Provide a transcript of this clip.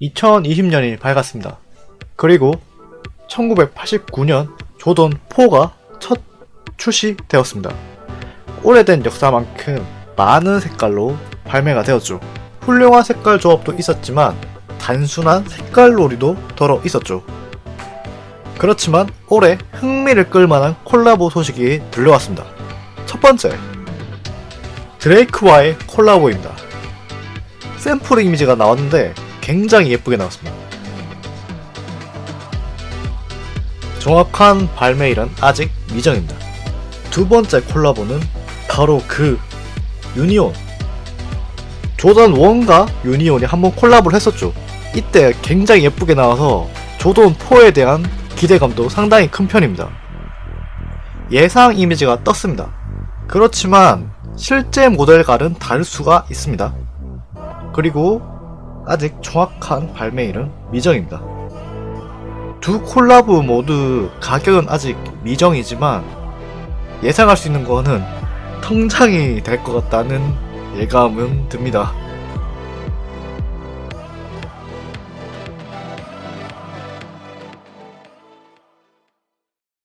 2020년이 밝았습니다. 그리고 1989년 조던 4가 첫 출시되었습니다. 오래된 역사만큼 많은 색깔로 발매가 되었죠. 훌륭한 색깔 조합도 있었지만 단순한 색깔 놀이도 덜어 있었죠. 그렇지만 올해 흥미를 끌만한 콜라보 소식이 들려왔습니다. 첫 번째, 드레이크와의 콜라보입니다. 샘플 이미지가 나왔는데 굉장히 예쁘게 나왔습니다. 정확한 발매일은 아직 미정입니다. 두 번째 콜라보는 바로 그 유니온. 조던 1과 유니온이 한번 콜라보를 했었죠. 이때 굉장히 예쁘게 나와서 조던 4에 대한 기대감도 상당히 큰 편입니다. 예상 이미지가 떴습니다. 그렇지만 실제 모델과는 다를 수가 있습니다. 그리고 아직 정확한 발매일은 미정입니다. 두 콜라보 모두 가격은 아직 미정이지만 예상할 수 있는 거는 통장이 될 것 같다는 예감은 듭니다.